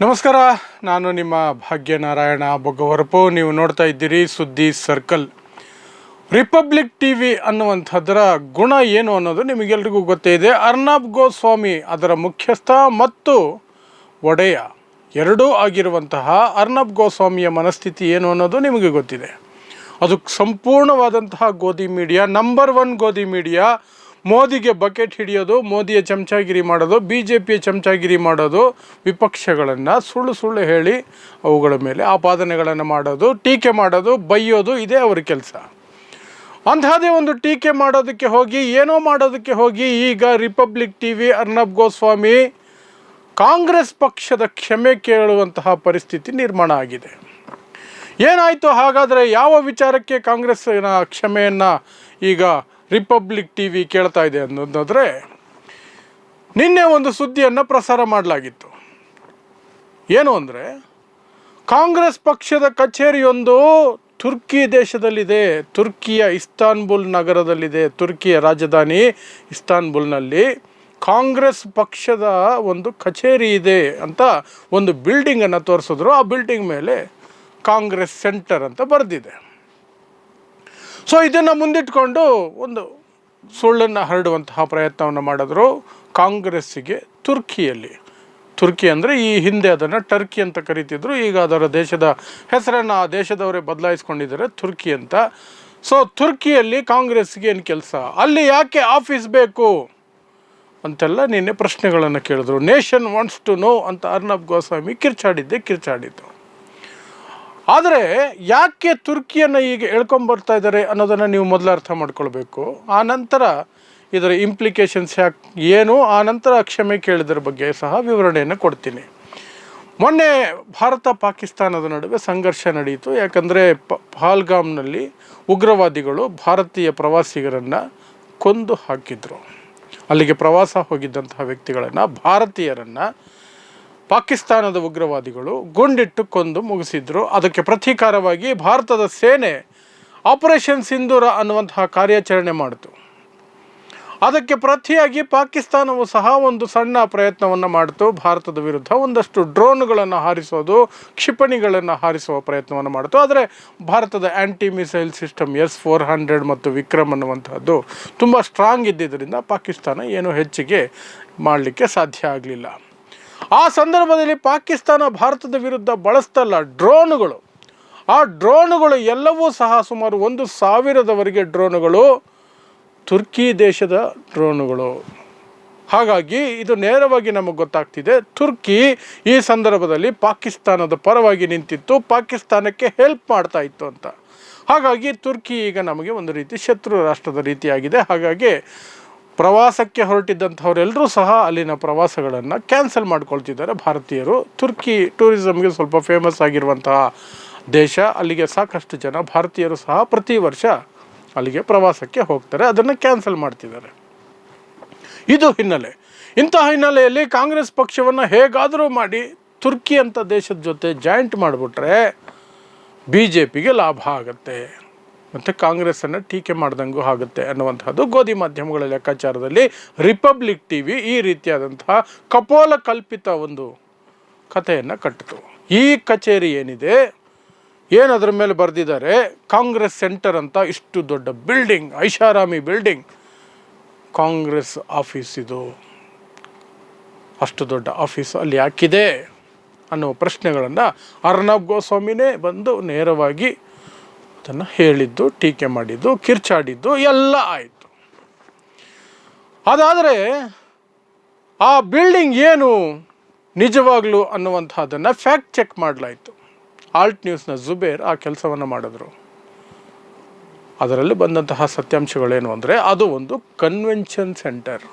ನಮಸ್ಕಾರ, ನಾನು ನಿಮ್ಮ ಭಾಗ್ಯನಾರಾಯಣ ಬೊಗ್ಗವರಪು. ನೀವು ನೋಡ್ತಾ ಇದ್ದೀರಿ ಸುದ್ದಿ ಸರ್ಕಲ್. ರಿಪಬ್ಲಿಕ್ ಟಿ ವಿ ಅನ್ನುವಂಥದ್ದರ ಗುಣ ಏನು ಅನ್ನೋದು ನಿಮಗೆಲ್ರಿಗೂ ಗೊತ್ತೇ ಇದೆ. ಅರ್ನಬ್ ಗೋಸ್ವಾಮಿ, ಅದರ ಮುಖ್ಯಸ್ಥ ಮತ್ತು ಒಡೆಯ ಎರಡೂ ಆಗಿರುವಂತಹ ಅರ್ನಬ್ ಗೋಸ್ವಾಮಿಯ ಮನಸ್ಥಿತಿ ಏನು ಅನ್ನೋದು ನಿಮಗೆ ಗೊತ್ತಿದೆ. ಅದು ಸಂಪೂರ್ಣವಾದಂತಹ ಗೋಧಿ ಮೀಡಿಯಾ ನಂಬರ್ ಒನ್ ಗೋಧಿ ಮೀಡಿಯಾ ಮೋದಿಗೆ ಬಕೆಟ್ ಹಿಡಿಯೋದು, ಮೋದಿಯ ಚಮಚಾಗಿರಿ ಮಾಡೋದು ಬಿ ಜೆ ಪಿಯ ಚಮಚಾಗಿರಿ ಮಾಡೋದು, ವಿಪಕ್ಷಗಳನ್ನು ಸುಳ್ಳು ಸುಳ್ಳು ಹೇಳಿ ಅವುಗಳ ಮೇಲೆ ಆಪಾದನೆಗಳನ್ನು ಮಾಡೋದು, ಟೀಕೆ ಮಾಡೋದು, ಬೈಯೋದು ಇದೇ ಅವರ ಕೆಲಸ. ಅಂತಹದೇ ಒಂದು ಟೀಕೆ ಮಾಡೋದಕ್ಕೆ ಹೋಗಿ, ಏನೋ ಮಾಡೋದಕ್ಕೆ ಹೋಗಿ, ಈಗ Republic T V Arnab Goswami, Congress ಪಕ್ಷದ ಕ್ಷಮೆ ಕೇಳುವಂತಹ ಪರಿಸ್ಥಿತಿ ನಿರ್ಮಾಣ ಆಗಿದೆ. ಏನಾಯಿತು ಹಾಗಾದರೆ ಯಾವ ವಿಚಾರಕ್ಕೆ ಕಾಂಗ್ರೆಸ್ಸಿನ ಕ್ಷಮೆಯನ್ನು ಈಗ ರಿಪಬ್ಲಿಕ್ ಟಿ ವಿ ಕೇಳ್ತಾ ಇದೆ ಅನ್ನೋದಾದರೆ, ನಿನ್ನೆ ಒಂದು ಸುದ್ದಿಯನ್ನು ಪ್ರಸಾರ ಮಾಡಲಾಗಿತ್ತು. ಏನು ಅಂದರೆ, ಕಾಂಗ್ರೆಸ್ ಪಕ್ಷದ ಕಚೇರಿಯೊಂದು ತುರ್ಕಿ ದೇಶದಲ್ಲಿದೆ, ತುರ್ಕಿಯ ಇಸ್ತಾನ್ಬುಲ್ ನಗರದಲ್ಲಿದೆ, ತುರ್ಕಿಯ ರಾಜಧಾನಿ ಇಸ್ತಾನ್ಬುಲ್ನಲ್ಲಿ ಕಾಂಗ್ರೆಸ್ ಪಕ್ಷದ ಒಂದು ಕಚೇರಿ ಇದೆ ಅಂತ ಒಂದು ಬಿಲ್ಡಿಂಗನ್ನು ತೋರಿಸಿದ್ರು. ಆ ಬಿಲ್ಡಿಂಗ್ ಮೇಲೆ ಕಾಂಗ್ರೆಸ್ ಸೆಂಟರ್ ಅಂತ ಬರೆದಿದೆ. ಸೊ ಇದನ್ನು ಮುಂದಿಟ್ಕೊಂಡು ಒಂದು ಸುಳ್ಳನ್ನು ಹರಡುವಂತಹ ಪ್ರಯತ್ನವನ್ನು ಮಾಡಿದ್ರು ಕಾಂಗ್ರೆಸ್ಸಿಗೆ ತುರ್ಕಿಯಲ್ಲಿ. ತುರ್ಕಿ ಅಂದರೆ ಈ ಹಿಂದೆ ಅದನ್ನು ಟರ್ಕಿ ಅಂತ ಕರಿತಿದ್ರು, ಈಗ ಅದರ ದೇಶದ ಹೆಸರನ್ನು ಆ ದೇಶದವರೇ ಬದಲಾಯಿಸ್ಕೊಂಡಿದ್ದಾರೆ, ತುರ್ಕಿ ಅಂತ. ಸೊ ತುರ್ಕಿಯಲ್ಲಿ ಕಾಂಗ್ರೆಸ್ಗೆ ಏನು ಕೆಲಸ? ಅಲ್ಲಿ ಯಾಕೆ ಆಫೀಸ್ ಬೇಕು? ಅಂತೆಲ್ಲ ನಿನ್ನೆ ಪ್ರಶ್ನೆಗಳನ್ನು ಕೇಳಿದ್ರು. ನೇಷನ್ ವಾಂಟ್ಸ್ ಟು ನೋ ಅಂತ ಅರ್ನಬ್ ಗೋಸ್ವಾಮಿ ಕಿರ್ಚಾಡಿದ್ದೆ ಕಿರ್ಚಾಡಿದ್ದು. ಆದರೆ ಯಾಕೆ ತುರ್ಕಿಯನ್ನು ಈಗ ಎಳ್ಕೊಂಬರ್ತಾ ಇದ್ದಾರೆ ಅನ್ನೋದನ್ನು ನೀವು ಮೊದಲು ಅರ್ಥ ಮಾಡ್ಕೊಳ್ಬೇಕು. ಆ ನಂತರ ಇದರ ಇಂಪ್ಲಿಕೇಶನ್ಸ್ ಯಾಕೆ, ಏನು? ಆ ನಂತರ ಕ್ಷಮೆ ಕೇಳಿದ್ರ ಬಗ್ಗೆ ಸಹ ವಿವರಣೆಯನ್ನು ಕೊಡ್ತೀನಿ. ಮೊನ್ನೆ ಭಾರತ ಪಾಕಿಸ್ತಾನದ ನಡುವೆ ಸಂಘರ್ಷ ನಡೆಯಿತು ಯಾಕಂದರೆ ಪ, ಪಹಲ್ಗಾಮ್ನಲ್ಲಿ ಉಗ್ರವಾದಿಗಳು ಭಾರತೀಯ ಪ್ರವಾಸಿಗರನ್ನು ಕೊಂದು ಹಾಕಿದರು. ಅಲ್ಲಿಗೆ ಪ್ರವಾಸ ಹೋಗಿದ್ದಂತಹ ವ್ಯಕ್ತಿಗಳನ್ನು ಭಾರತೀಯರನ್ನು ಪಾಕಿಸ್ತಾನದ ಉಗ್ರವಾದಿಗಳು ಗುಂಡಿಟ್ಟು ಕೊಂದು ಮುಗಿಸಿದ್ರು. ಅದಕ್ಕೆ ಪ್ರತೀಕಾರವಾಗಿ ಭಾರತದ ಸೇನೆ ಆಪರೇಷನ್ ಸಿಂಧೂರ ಅನ್ನುವಂತಹ ಕಾರ್ಯಾಚರಣೆ ಮಾಡಿತು. ಅದಕ್ಕೆ ಪ್ರತಿಯಾಗಿ ಪಾಕಿಸ್ತಾನವು ಸಹ ಒಂದು ಸಣ್ಣ ಪ್ರಯತ್ನವನ್ನು ಮಾಡಿತು. ಭಾರತದ ವಿರುದ್ಧ ಒಂದಷ್ಟು ಡ್ರೋನ್ಗಳನ್ನು ಹಾರಿಸೋದು, ಕ್ಷಿಪಣಿಗಳನ್ನು ಹಾರಿಸುವ ಪ್ರಯತ್ನವನ್ನು ಮಾಡಿತು. ಆದರೆ ಭಾರತದ anti missile system S four hundred ಮತ್ತು ವಿಕ್ರಮ್ ಅನ್ನುವಂಥದ್ದು ತುಂಬ ಸ್ಟ್ರಾಂಗ್ ಇದ್ದಿದ್ದರಿಂದ ಪಾಕಿಸ್ತಾನ ಏನು ಹೆಚ್ಚಿಗೆ ಮಾಡಲಿಕ್ಕೆ ಸಾಧ್ಯ ಆಗಲಿಲ್ಲ. ಆ ಸಂದರ್ಭದಲ್ಲಿ ಪಾಕಿಸ್ತಾನ ಭಾರತದ ವಿರುದ್ಧ ಬಳಸ್ತಲ್ಲ ಡ್ರೋನುಗಳು. ಆ ಡ್ರೋನುಗಳು ಎಲ್ಲವೂ ಸಹ ಸುಮಾರು ಒಂದು ಸಾವಿರದವರೆಗೆ ಡ್ರೋನುಗಳು, ತುರ್ಕಿ ದೇಶದ ಡ್ರೋನುಗಳು. ಹಾಗಾಗಿ ಇದು ನೇರವಾಗಿ ನಮಗೆ ಗೊತ್ತಾಗ್ತಿದೆ, ತುರ್ಕಿ ಈ ಸಂದರ್ಭದಲ್ಲಿ ಪಾಕಿಸ್ತಾನದ ಪರವಾಗಿ ನಿಂತಿತ್ತು, ಪಾಕಿಸ್ತಾನಕ್ಕೆ ಹೆಲ್ಪ್ ಮಾಡ್ತಾ ಇತ್ತು ಅಂತ. ಹಾಗಾಗಿ ತುರ್ಕಿ ಈಗ ನಮಗೆ ಒಂದು ರೀತಿ ಶತ್ರು ರಾಷ್ಟ್ರದ ರೀತಿಯಾಗಿದೆ. ಹಾಗಾಗಿ ಪ್ರವಾಸಕ್ಕೆ ಹೊರಟಿದ್ದಂಥವರೆಲ್ಲರೂ ಸಹ ಅಲ್ಲಿನ ಪ್ರವಾಸಗಳನ್ನು ಕ್ಯಾನ್ಸಲ್ ಮಾಡ್ಕೊಳ್ತಿದ್ದಾರೆ. ಭಾರತೀಯರು, ತುರ್ಕಿ ಟೂರಿಸಮ್ಗೆ ಸ್ವಲ್ಪ ಫೇಮಸ್ ಆಗಿರುವಂತಹ ದೇಶ, ಅಲ್ಲಿಗೆ ಸಾಕಷ್ಟು ಜನ ಭಾರತೀಯರು ಸಹ ಪ್ರತಿ ವರ್ಷ ಅಲ್ಲಿಗೆ ಪ್ರವಾಸಕ್ಕೆ ಹೋಗ್ತಾರೆ. ಅದನ್ನು ಕ್ಯಾನ್ಸಲ್ ಮಾಡ್ತಿದ್ದಾರೆ. ಇದು ಹಿನ್ನೆಲೆ. ಇಂತಹ ಹಿನ್ನೆಲೆಯಲ್ಲಿ ಕಾಂಗ್ರೆಸ್ ಪಕ್ಷವನ್ನು ಹೇಗಾದರೂ ಮಾಡಿ ತುರ್ಕಿ ಅಂತ ದೇಶದ ಜೊತೆ ಜಾಯಿಂಟ್ ಮಾಡಿಬಿಟ್ರೆ ಬಿ ಜೆ ಪಿಗೆ ಲಾಭ ಆಗುತ್ತೆ. ಮತ್ತು ಕಾಂಗ್ರೆಸ್ಸನ್ನು ಟೀಕೆ ಮಾಡ್ದಂಗೂ ಆಗುತ್ತೆ ಅನ್ನುವಂಥದ್ದು ಗೋಧಿ ಮಾಧ್ಯಮಗಳ ಲೆಕ್ಕಾಚಾರದಲ್ಲಿ ರಿಪಬ್ಲಿಕ್ ಟಿ ವಿ ಈ ರೀತಿಯಾದಂತಹ ಕಪೋಲ ಕಲ್ಪಿತ ಒಂದು ಕಥೆಯನ್ನು ಕಟ್ಟಿತು. ಈ ಕಚೇರಿ ಏನಿದೆ? ಏನು ಅದರ ಮೇಲೆ ಬರೆದಿದ್ದಾರೆ? ಕಾಂಗ್ರೆಸ್ ಸೆಂಟರ್ ಅಂತ ಇಷ್ಟು ದೊಡ್ಡ ಬಿಲ್ಡಿಂಗ್, ಐಷಾರಾಮಿ ಬಿಲ್ಡಿಂಗ್. ಕಾಂಗ್ರೆಸ್ ಆಫೀಸ್ ಇದು. ಅಷ್ಟು ದೊಡ್ಡ ಆಫೀಸ್ ಅಲ್ಲಿ ಯಾಕಿದೆ ಅನ್ನುವ ಪ್ರಶ್ನೆಗಳನ್ನು ಅರ್ನಬ್ ಗೋಸ್ವಾಮಿನೇ ಬಂದು ನೇರವಾಗಿ ಅದನ್ನು ಹೇಳಿದ್ದು, ಟೀಕೆ ಮಾಡಿದ್ದು, ಕಿರ್ಚಾಡಿದ್ದು, ಎಲ್ಲ ಆಯಿತು. ಅದಾದರೆ ಆ ಬಿಲ್ಡಿಂಗ್ ಏನು ನಿಜವಾಗ್ಲೂ ಅನ್ನುವಂಥದ್ದನ್ನು ಫ್ಯಾಕ್ಟ್ ಚೆಕ್ ಮಾಡಲಾಯಿತು. ಆಲ್ಟ್ ನ್ಯೂಸ್ನ ಜುಬೇರ್ ಆ ಕೆಲಸವನ್ನು ಮಾಡಿದ್ರು. ಅದರಲ್ಲಿ ಬಂದಂತಹ ಸತ್ಯಾಂಶಗಳೇನು ಅಂದರೆ, ಅದು ಒಂದು ಕನ್ವೆನ್ಷನ್ ಸೆಂಟರ್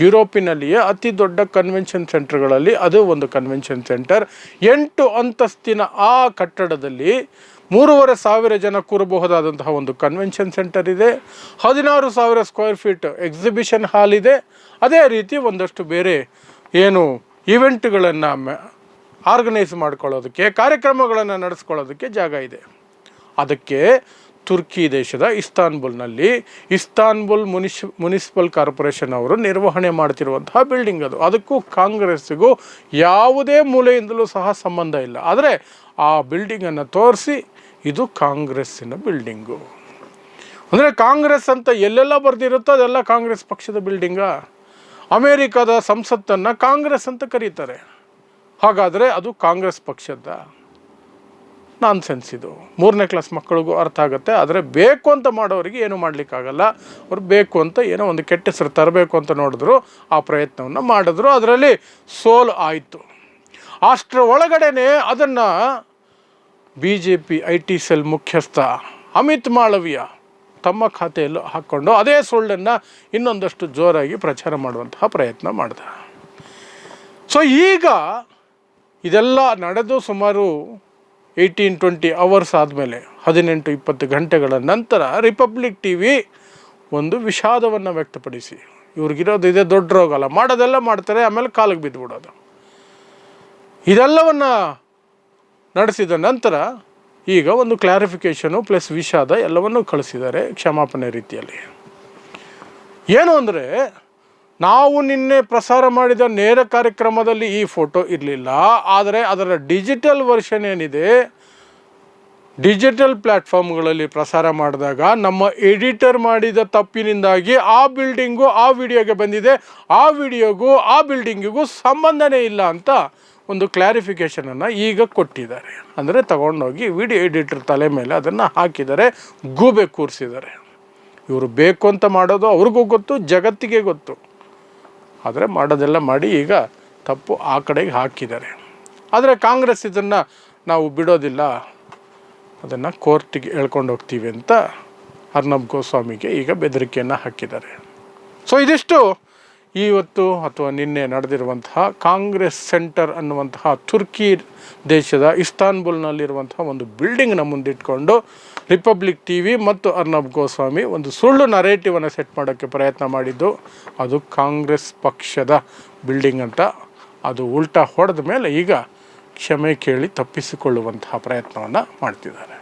ಯುರೋಪಿನಲ್ಲಿಯೇ ಅತಿ ದೊಡ್ಡ ಕನ್ವೆನ್ಷನ್ ಸೆಂಟರ್ಗಳಲ್ಲಿ ಅದು ಒಂದು ಕನ್ವೆನ್ಷನ್ ಸೆಂಟರ್ ಎಂಟು ಅಂತಸ್ತಿನ ಆ ಕಟ್ಟಡದಲ್ಲಿ ಮೂರುವರೆ ಸಾವಿರ ಜನ ಕೂರಬಹುದಾದಂತಹ ಒಂದು ಕನ್ವೆನ್ಷನ್ ಸೆಂಟರ್ ಇದೆ. ಹದಿನಾರು ಸಾವಿರ ಸ್ಕ್ವೇರ್ ಫೀಟ್ ಎಕ್ಸಿಬಿಷನ್ ಹಾಲ್ ಇದೆ. ಅದೇ ರೀತಿ ಒಂದಷ್ಟು ಬೇರೆ ಏನು ಇವೆಂಟ್ಗಳನ್ನು ಆರ್ಗನೈಸ್ ಮಾಡ್ಕೊಳ್ಳೋದಕ್ಕೆ, ಕಾರ್ಯಕ್ರಮಗಳನ್ನು ನಡೆಸ್ಕೊಳ್ಳೋದಕ್ಕೆ ಜಾಗ ಇದೆ. ಅದಕ್ಕೆ ತುರ್ಕಿ ದೇಶದ ಇಸ್ತಾನ್ಬುಲ್ನಲ್ಲಿ ಇಸ್ತಾನ್ಬುಲ್ ಮುನಿಶ್, ಮುನಿಸಿಪಲ್ ಕಾರ್ಪೊರೇಷನ್ ಅವರು ನಿರ್ವಹಣೆ ಮಾಡ್ತಿರುವಂತಹ ಬಿಲ್ಡಿಂಗ್ ಅದು. ಅದಕ್ಕೂ ಕಾಂಗ್ರೆಸ್ಸಿಗೂ ಯಾವುದೇ ಮೂಲೆಯಿಂದಲೂ ಸಹ ಸಂಬಂಧ ಇಲ್ಲ. ಆದರೆ ಆ ಬಿಲ್ಡಿಂಗನ್ನು ತೋರಿಸಿ ಇದು ಕಾಂಗ್ರೆಸ್ಸಿನ ಬಿಲ್ಡಿಂಗು. ಅಂದರೆ ಕಾಂಗ್ರೆಸ್ ಅಂತ ಎಲ್ಲೆಲ್ಲ ಬರೆದಿರುತ್ತೋ ಅದೆಲ್ಲ ಕಾಂಗ್ರೆಸ್ ಪಕ್ಷದ ಬಿಲ್ಡಿಂಗಾ? ಅಮೇರಿಕಾದ ಸಂಸತ್ತನ್ನು ಕಾಂಗ್ರೆಸ್ ಅಂತ ಕರೀತಾರೆ. ಹಾಗಾದರೆ ಅದು ಕಾಂಗ್ರೆಸ್ ಪಕ್ಷದ ನಾನ್ ಸೆನ್ಸ್ ಇದು ಮೂರನೇ ಕ್ಲಾಸ್ ಮಕ್ಕಳಿಗೂ ಅರ್ಥ ಆಗುತ್ತೆ. ಆದರೆ ಬೇಕು ಅಂತ ಮಾಡೋರಿಗೆ ಏನು ಮಾಡಲಿಕ್ಕಾಗಲ್ಲ. ಅವ್ರು ಬೇಕು ಅಂತ ಏನೋ ಒಂದು ಕೆಟ್ಟ ಹೆಸರು ತರಬೇಕು ಅಂತ ನೋಡಿದ್ರು, ಆ ಪ್ರಯತ್ನವನ್ನು ಮಾಡಿದ್ರು. ಅದರಲ್ಲಿ ಸೋಲು ಆಯಿತು. ಅಷ್ಟರ ಒಳಗಡೆನೆ ಅದನ್ನು B J P I T cell ಮುಖ್ಯಸ್ಥ ಅಮಿತ್ ಮಾಳವಿಯ ತಮ್ಮ ಖಾತೆಯಲ್ಲೂ ಹಾಕ್ಕೊಂಡು ಅದೇ ಸುಳ್ಳನ್ನು ಇನ್ನೊಂದಷ್ಟು ಜೋರಾಗಿ ಪ್ರಚಾರ ಮಾಡುವಂತಹ ಪ್ರಯತ್ನ ಮಾಡಿದ. ಸೊ ಈಗ ಇದೆಲ್ಲ ನಡೆದು ಸುಮಾರು ಏಯ್ಟೀನ್ ಟ್ವೆಂಟಿ ಅವರ್ಸ್ ಆದಮೇಲೆ ಹದಿನೆಂಟು ಇಪ್ಪತ್ತು ಗಂಟೆಗಳ ನಂತರ ರಿಪಬ್ಲಿಕ್ ಟಿ ವಿ ಒಂದು ವಿಷಾದವನ್ನು ವ್ಯಕ್ತಪಡಿಸಿ, ಇವ್ರಿಗಿರೋದು ಇದೇ ದೊಡ್ಡ ರೋಗ ಅಲ್ಲ ಮಾಡೋದೆಲ್ಲ ಮಾಡ್ತಾರೆ, ಆಮೇಲೆ ಕಾಲಿಗೆ ಬಿದ್ದುಬಿಡೋದು. ಇದೆಲ್ಲವನ್ನು ನಡೆಸಿದ ನಂತರ ಈಗ ಒಂದು ಕ್ಲಾರಿಫಿಕೇಷನು ಪ್ಲಸ್ ವಿಷಾದ ಎಲ್ಲವನ್ನೂ ಕಳಿಸಿದ್ದಾರೆ ಕ್ಷಮಾಪಣೆ ರೀತಿಯಲ್ಲಿ. ಏನು ಅಂದರೆ, ನಾವು ನಿನ್ನೆ ಪ್ರಸಾರ ಮಾಡಿದ ನೇರ ಕಾರ್ಯಕ್ರಮದಲ್ಲಿ ಈ ಫೋಟೋ ಇರಲಿಲ್ಲ, ಆದರೆ ಅದರ ಡಿಜಿಟಲ್ ವರ್ಷನ್ ಏನಿದೆ ಡಿಜಿಟಲ್ ಪ್ಲ್ಯಾಟ್ಫಾರ್ಮ್ಗಳಲ್ಲಿ ಪ್ರಸಾರ ಮಾಡಿದಾಗ ನಮ್ಮ ಎಡಿಟರ್ ಮಾಡಿದ ತಪ್ಪಿನಿಂದಾಗಿ ಆ ಬಿಲ್ಡಿಂಗು ಆ ವಿಡಿಯೋಗೆ ಬಂದಿದೆ, ಆ ವಿಡಿಯೋಗೂ ಆ ಬಿಲ್ಡಿಂಗಿಗೂ ಸಂಬಂಧನೇ ಇಲ್ಲ ಅಂತ ಒಂದು ಕ್ಲಾರಿಫಿಕೇಷನನ್ನು ಈಗ ಕೊಟ್ಟಿದ್ದಾರೆ. ಅಂದರೆ ತಗೊಂಡೋಗಿ ವಿಡಿಯೋ ಎಡಿಟರ್ ತಲೆ ಮೇಲೆ ಅದನ್ನು ಹಾಕಿದ್ದಾರೆ, ಗೂಬೆ ಕೂರಿಸಿದ್ದಾರೆ. ಇವರು ಬೇಕು ಅಂತ ಮಾಡೋದು ಅವ್ರಿಗೂ ಗೊತ್ತು, ಜಗತ್ತಿಗೆ ಗೊತ್ತು. ಆದರೆ ಮಾಡೋದೆಲ್ಲ ಮಾಡಿ ಈಗ ತಪ್ಪು ಆ ಕಡೆಗೆ ಹಾಕಿದ್ದಾರೆ. ಆದರೆ ಕಾಂಗ್ರೆಸ್ ಇದನ್ನು ನಾವು ಬಿಡೋದಿಲ್ಲ. ಅದನ್ನು ಕೋರ್ಟಿಗೆ ಹೇಳ್ಕೊಂಡು ಹೋಗ್ತೀವಿ ಅಂತ ಅರ್ನಬ್ ಗೋಸ್ವಾಮಿಗೆ ಈಗ ಬೆದರಿಕೆಯನ್ನು ಹಾಕಿದ್ದಾರೆ. ಸೊ ಇದಿಷ್ಟು ಇವತ್ತು ಅಥವಾ ನಿನ್ನೆ ನಡೆದಿರುವಂತಹ ಕಾಂಗ್ರೆಸ್ ಸೆಂಟರ್ ಅನ್ನುವಂತಹ ತುರ್ಕಿ ದೇಶದ ಇಸ್ತಾನ್ಬುಲ್ನಲ್ಲಿರುವಂತಹ ಒಂದು ಬಿಲ್ಡಿಂಗ್ನ ಮುಂದಿಟ್ಕೊಂಡು ರಿಪಬ್ಲಿಕ್ ಟಿ ವಿ ಮತ್ತು ಅರ್ನಬ್ ಗೋಸ್ವಾಮಿ ಒಂದು ಸುಳ್ಳು ನರೇಟಿವನ್ನು ಸೆಟ್ ಮಾಡೋಕ್ಕೆ ಪ್ರಯತ್ನ ಮಾಡಿದ್ದು, ಅದು ಕಾಂಗ್ರೆಸ್ ಪಕ್ಷದ ಬಿಲ್ಡಿಂಗ್ ಅಂತ. ಅದು ಉಲ್ಟಾ ಹೊಡೆದ ಮೇಲೆ ಈಗ ಕ್ಷಮೆ ಕೇಳಿ ತಪ್ಪಿಸಿಕೊಳ್ಳುವಂತಹ ಪ್ರಯತ್ನವನ್ನು ಮಾಡ್ತಿದ್ದಾರೆ.